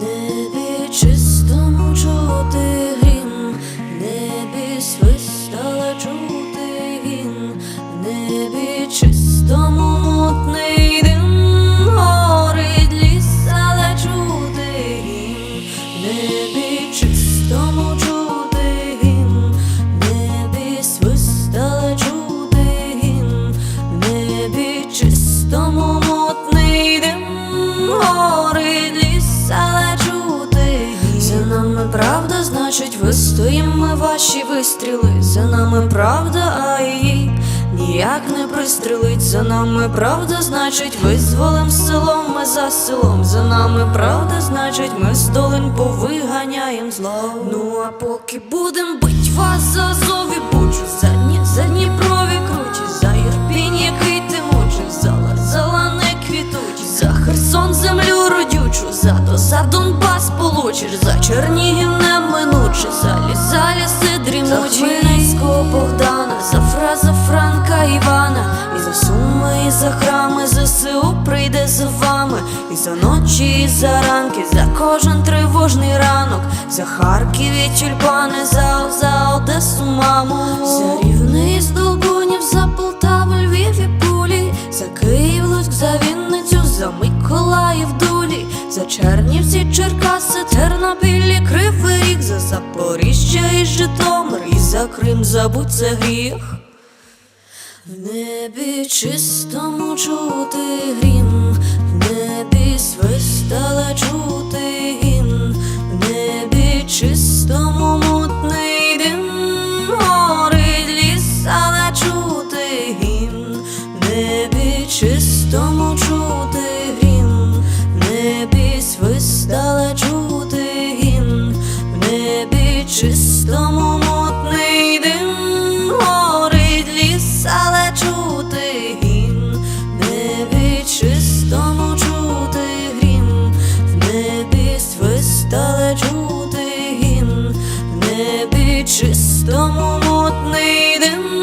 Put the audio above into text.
Небі чистому чути грім, в небі чути гімн, в небі чистому чути гімн, в небі чистому чути гімн, в чути гімн, в небі чистому значить, вистоїмо ваші вистріли. За нами правда, а її ніяк не пристрелить. За нами правда, значить, визволим селом ми за селом. За нами правда, значить, ми з долин повиганяєм зло. Ну а поки будем бить вас за Азов і бучу, за, Дні, за Дніпрові кручі, за Ірпінь, який ти мучиш, за Лазала не квітучі, за Херсон землю родючу, за за Донбас получиш, за Чернігів неминуче, за ліс, за ліси дрімучі, за Хмельницького Богдана, за фраза Франка Івана, і за суми, і за храми, ЗСУ прийде за вами, і за ночі, і за ранки, за кожен тривожний ранок, за Харків і тюльпани, за, за Одесу, маму, за рівний з Долбунів, за Полтаву, Львів і Пулі, за Київ, Луцьк, за Вінницю, за Миколаїв, Дулі, за Чернівці, Черкаси, Тернопіль, і за Запоріжжя і Житомир, і за Крим забудь це гріх. В небі чистому чути грім, в небі свистала чути гімн, в небі чистому чистому мутний день.